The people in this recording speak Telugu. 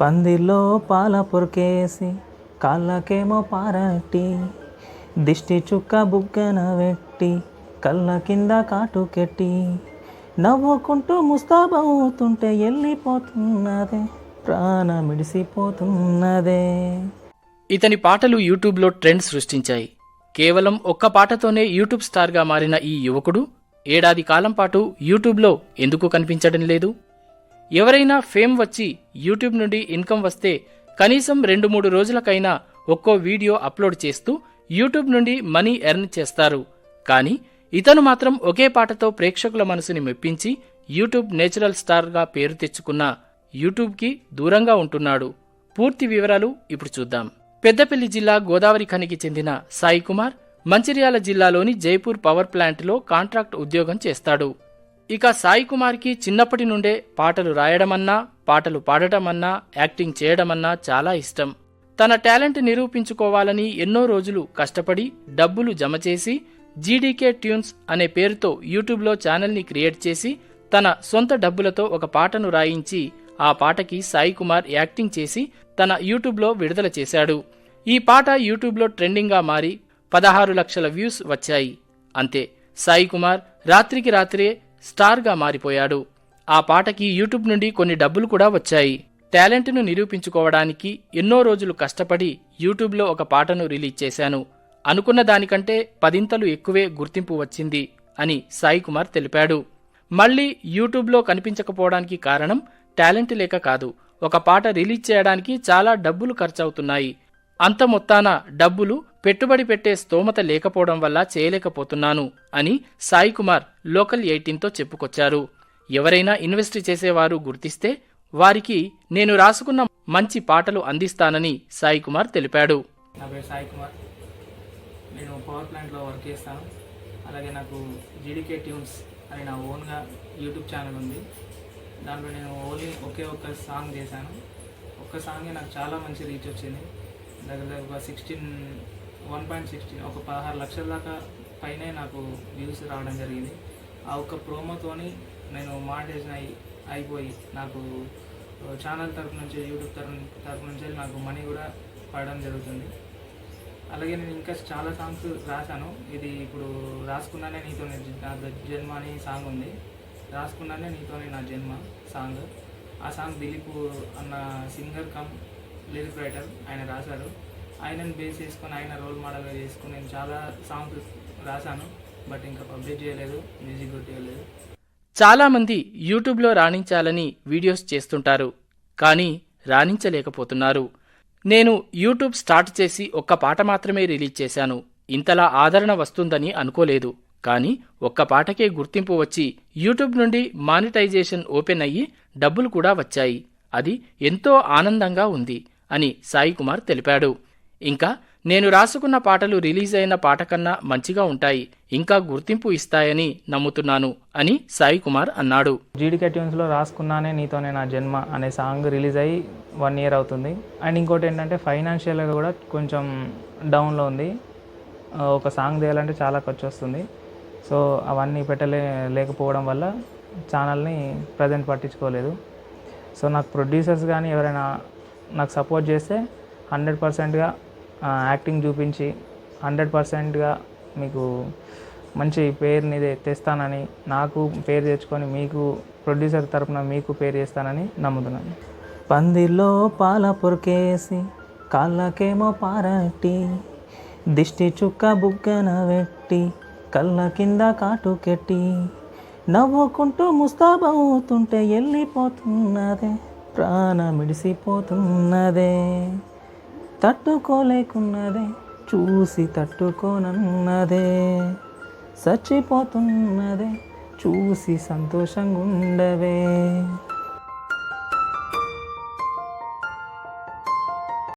పందిలో పాల పొరికేసి కాళ్ళకేమో పారట్టి దిష్టి చుక్క బుగ్గన పెట్టి కళ్ళ కింద కాటుకెట్టి నవ్వుకుంటూ ముస్తాబవుతుంటే వెళ్ళిపోతున్నదే ప్రాణమిడిసిపోతున్నదే ఇతని పాటలు యూట్యూబ్లో ట్రెండ్ సృష్టించాయి. కేవలం ఒక్క పాటతోనే యూట్యూబ్ స్టార్గా మారిన ఈ యువకుడు ఏడాది కాలం పాటు యూట్యూబ్లో ఎందుకు కనిపించడం లేదు? ఎవరైనా ఫేమ్ వచ్చి యూట్యూబ్ నుండి ఇన్కమ్ వస్తే కనీసం రెండు మూడు రోజులకైనా ఒక్కో వీడియో అప్లోడ్ చేస్తూ యూట్యూబ్ నుండి మనీ ఎర్న్ చేస్తారు. కానీ ఇతను మాత్రం ఒకే పాటతో ప్రేక్షకుల మనసుని మెప్పించి యూట్యూబ్ నేచురల్ స్టార్గా పేరు తెచ్చుకున్న యూట్యూబ్కి దూరంగా ఉంటున్నాడు. పూర్తి వివరాలు ఇప్పుడు చూద్దాం. పెద్దపల్లి జిల్లా గోదావరి ఖనికి చెందిన సాయి కుమార్ మంచిర్యాల జిల్లాలోని జైపూర్ పవర్ ప్లాంట్లో కాంట్రాక్ట్ ఉద్యోగం చేస్తాడు. ఇక సాయి కుమార్కి చిన్నప్పటి నుండే పాటలు రాయడమన్నా పాటలు పాడటమన్నా యాక్టింగ్ చేయడమన్నా చాలా ఇష్టం. తన టాలెంట్ నిరూపించుకోవాలని ఎన్నో రోజులు కష్టపడి డబ్బులు జమ చేసి జీడీకే ట్యూన్స్ అనే పేరుతో యూట్యూబ్లో ఛానల్ని క్రియేట్ చేసి తన సొంత డబ్బులతో ఒక పాటను రాయించి ఆ పాటకి సాయి కుమార్ యాక్టింగ్ చేసి తన యూట్యూబ్లో విడుదల చేశాడు. ఈ పాట యూట్యూబ్లో ట్రెండింగ్గా మారి పదహారు లక్షల వ్యూస్ వచ్చాయి. అంతే. సాయి కుమార్ రాత్రికి రాత్రే స్టార్గా మారిపోయాడు. ఆ పాటకి యూట్యూబ్ నుండి కొన్ని డబ్బులు కూడా వచ్చాయి. టాలెంట్ను నిరూపించుకోవడానికి ఎన్నో రోజులు కష్టపడి యూట్యూబ్లో ఒక పాటను రిలీజ్ చేశాను. అనుకున్న దానికంటే పదింతలు ఎక్కువే గుర్తింపు వచ్చింది అని సాయి కుమార్ తెలిపాడు. మళ్ళీ యూట్యూబ్లో కనిపించకపోవడానికి కారణం టాలెంట్ లేక కాదు. ఒక పాట రిలీజ్ చేయడానికి చాలా డబ్బులు ఖర్చవుతున్నాయి. అంత మొత్తాన డబ్బులు పెట్టుబడి పెట్టే స్తోమత లేకపోవడం వల్ల చేయలేకపోతున్నాను అని సాయి కుమార్ లోకల్ ఎయిటీన్తో చెప్పుకొచ్చారు. ఎవరైనా ఇన్వెస్ట్ చేసేవారు గుర్తిస్తే వారికి నేను రాసుకున్న మంచి పాటలు అందిస్తానని సాయి కుమార్ తెలిపాడు. నా పేరు సాయి కుమార్. నేను పవర్ ప్లాంట్లో వర్క్ చేస్తాను. అలాగే నాకు జీడికే ట్యూన్స్ అని నా ఓన్గా యూట్యూబ్ ఛానల్ ఉంది. దాంట్లో నేను ఓన్లీ ఒకే ఒక్క సాంగ్ చేశాను. ఒక్క సాంగే నాకు చాలా మంచి రీచ్ వచ్చింది. దగ్గర దగ్గర ఒక సిక్స్టీన్ వన్ పాయింట్ సిక్స్టీన్ ఒక పదహారు లక్షల దాకా పైనే నాకు వ్యూస్ రావడం జరిగింది. ఆ ఒక్క ప్రోమోతోని నేను మానిటైజేషన్ అయి అయిపోయి నాకు ఛానల్ తరపు నుంచి యూట్యూబ్ తరపు తరపు నుంచి నాకు మనీ కూడా పడడం జరుగుతుంది. అలాగే నేను ఇంకా చాలా సాంగ్స్ రాశాను. ఇది ఇప్పుడు రాసుకున్నానే నీతో నా జన్మ అని సాంగ్ ఉంది. రాసుకున్నానే నీతోనే నా జన్మ సాంగ్ ఆ సాంగ్ దిలీప్ అన్న సింగర్ కమ్ లిరిక్ రైటర్ ఆయన రాశారు ఆయనను బేస్ చేసుకొని ఆయన రోల్ మోడల్గా చేసుకుని నేను చాలా సాంగ్స్ రాశాను బట్ ఇంకా పబ్లిష్ చేయలేదు మ్యూజిక్ చేయలేదు చాలామంది యూట్యూబ్లో రాణించాలని వీడియోస్ చేస్తుంటారు కానీ రాణించలేకపోతున్నారు. నేను యూట్యూబ్ స్టార్ట్ చేసి ఒక్క పాట మాత్రమే రిలీజ్ చేశాను. ఇంతలా ఆదరణ వస్తుందని అనుకోలేదు కానీ ఒక్క పాటకే గుర్తింపు వచ్చి యూట్యూబ్ నుండి మానిటైజేషన్ ఓపెన్ అయ్యి డబ్బులు కూడా వచ్చాయి. అది ఎంతో ఆనందంగా ఉంది. అని సాయి కుమార్ తెలిపాడు. ఇంకా నేను రాసుకున్న పాటలు రిలీజ్ అయిన పాట కన్నా మంచిగా ఉంటాయి ఇంకా గుర్తింపు ఇస్తాయని నమ్ముతున్నాను అని సాయి కుమార్ అన్నాడు. జీడికే ట్యూన్స్లో రాసుకున్నానే నీతోనే నా జన్మ అనే సాంగ్ రిలీజ్ అయ్యి వన్ ఇయర్ అవుతుంది. అండ్ ఇంకోటి ఏంటంటే ఫైనాన్షియల్గా కూడా కొంచెం డౌన్లో ఉంది. ఒక సాంగ్ తీయాలంటే చాలా ఖర్చు వస్తుంది సో అవన్నీ పెట్టలే లేకపోవడం వల్ల ఛానల్ని ప్రజెంట్ పట్టించుకోలేదు. సో నాకు ప్రొడ్యూసర్స్ కానీ ఎవరైనా నాకు సపోర్ట్ చేస్తే హండ్రెడ్ పర్సెంట్గా యాక్టింగ్ చూపించి హండ్రెడ్ పర్సెంట్గా మీకు మంచి పేరుని తెస్తానని నాకు పేరు తెచ్చుకొని మీకు ప్రొడ్యూసర్ తరపున మీకు పేరు చేస్తానని నమ్ముతున్నాను. పందిలో పాల పొరికేసి కాళ్ళకేమో పారట్టి దిష్టి చుక్క బుగ్గన పెట్టి కళ్ళ కింద కాటుకెట్టి నవ్వుకుంటూ ముస్తాబవుతుంటే వెళ్ళిపోతున్నదే ప్రాణమిడిసిపోతున్నదే. తట్టుకోలేకున్నదే చూసి తట్టుకోనన్నదే. చచ్చిపోతున్నదే చూసి సంతోషంగా ఉండవే